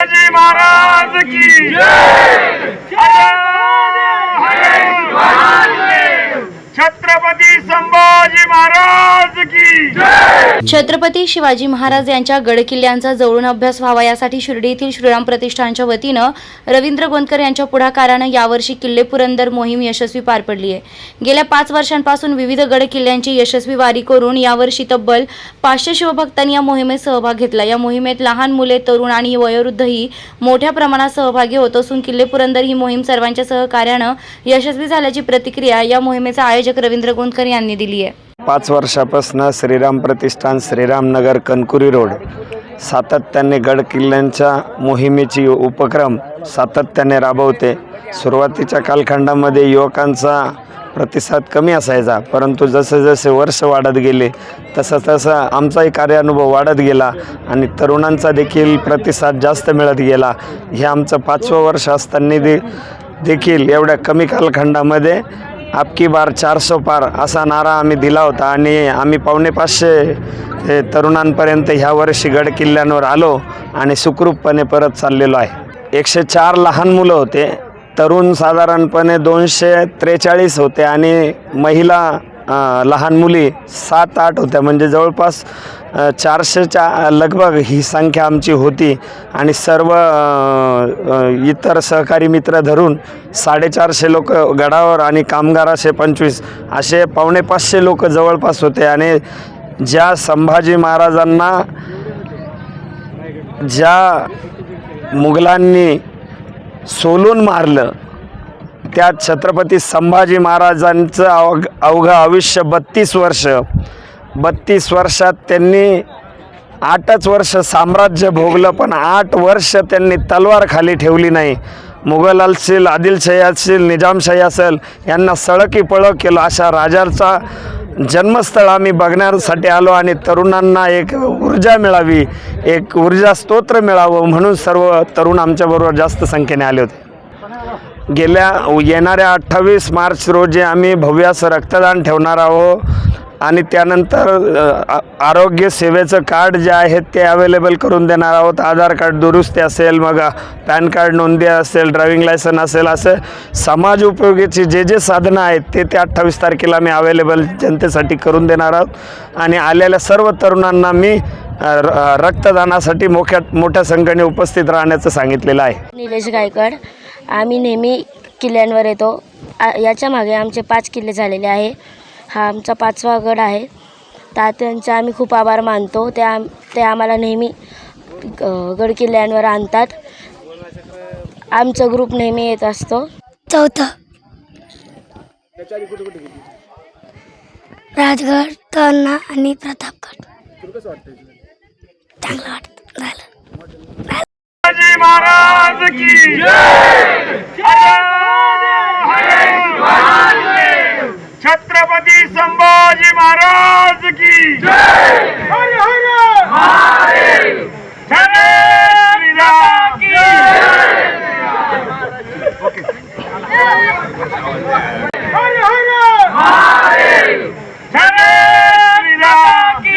शिवाजी महाराज की छत्रपती संभाजी महाराज की छत्रपती शिवाजी महाराज यांच्या गडकिल्ल्यांचा जवळून अभ्यास व्हावा यासाठी शिर्डी येथील श्रीराम प्रतिष्ठानच्या वतीनं रवींद्र गोंदकर यांच्या पुढाकारानं यावर्षी किल्ले पुरंदर मोहीम यशस्वी पार पडली आहे. गेल्या पाच वर्षांपासून विविध गड किल्ल्यांची यशस्वी वारी करून यावर्षी तब्बल पाचशे शिवभक्तांनी या मोहिमेत सहभाग घेतला. या मोहिमेत लहान मुले तरुण आणि वयोवृद्धही मोठ्या प्रमाणात सहभागी होत असून किल्ले पुरंदर ही मोहीम सर्वांच्या सहकार्यानं यशस्वी झाल्याची प्रतिक्रिया या मोहिमेचा आयोजक रवींद्र गोंदकर यांनी दिली आहे. पाच वर्षापासून श्रीराम प्रतिष्ठान श्रीरामनगर कनकुरी रोड. सातत्याने गड किल्ल्यांच्या मोहिमेची उपक्रम सातत्याने राबवते. सुरुवातीच्या कालखंडामध्ये युवकांचा प्रतिसाद कमी असायचा परंतु जसे जसे वर्ष वाढत गेले तसं तसं आमचाही कार्यानुभव वाढत गेला आणि तरुणांचा देखील प्रतिसाद जास्त मिळत गेला. हे आमचं पाचवं वर्ष असताना दे देखील एवढ्या कमी कालखंडामध्ये आपकी बार चारसो पार असा नारा आम्ही दिला होता आणि आम्ही पावणे पाचशे हे तरुणांपर्यंत ह्या वर्षी गड किल्ल्यांवर आलो आणि सुखरूपपणे परत चाललेलो आहे. एकशे चार लहान मुलं होते. तरुण साधारणपणे दोनशे त्रेचाळीस होते आणि महिला लहान मुली सात आठ होत्या. म्हणजे जवळपास चारशेच्या लगभग ही संख्या आमची होती. आणि सर्व इतर सहकारी मित्र धरून साडेचारशे लोक गडावर आणि कामगार असे पंचवीस असे पावणे पाचशे लोक जवळपास होते. आणि ज्या संभाजी महाराजांना ज्या मुघलांनी सोलून मारलं त्या छत्रपती संभाजी महाराजांचं अवघ अवघं आयुष्य बत्तीस वर्ष. बत्तीस वर्षात त्यांनी आठच वर्ष साम्राज्य भोगलं पण आठ वर्ष त्यांनी तलवार खाली ठेवली नाही. मुघल असेल आदिलशाही असेल निजामशाही असेल यांना सळकी पळक केलं. अशा राजाचा जन्मस्थळ आम्ही बघण्यासाठी आलो आणि तरुणांना एक ऊर्जा मिळावी एक ऊर्जा स्तोत्र मिळावं म्हणून सर्व तरुण आमच्याबरोबर जास्त संख्येने आले होते. गेल्या येणाऱ्या अठ्ठावीस मार्च रोजी आम्ही भव्य असं रक्तदान ठेवणार आहोत. आणि त्यानंतर आरोग्य सेवेचं कार्ड जे आहे ते अवेलेबल करून देणार आहोत. आधार कार्ड दुरुस्ती असेल मग पॅन कार्ड नोंदी असेल ड्रायव्हिंग लायसन असेल असं समाज उपयोगीची जे जे साधनं आहेत ते ते अठ्ठावीस तारखेला आम्ही अवेलेबल जनतेसाठी करून देणार आहोत. आणि आलेल्या सर्व तरुणांना मी र- रक्तदानासाठी मोठ्या मोठ्या संख्येने उपस्थित राहण्याचं सांगितलेलं आहे. निलेश गायकवाड. आम्ही नेहमी किल्ल्यांवर येतो. आ याच्या मागे आमचे पाच किल्ले झालेले आहे. हा आमचा पाचवा गड आहे. तात्यांचे आम्ही खूप आभार मानतो. ते आम ते आम्हाला नेहमी गड किल्ल्यांवर आणतात. आमचा ग्रुप नेहमी येत असतो. चौथा. राजगड तरणा आणि प्रतापगड. चांगला शिवाजी महाराज की छत्रपती संभाजी महाराज की हर हर श्रीराम की हर हर श्रीराम की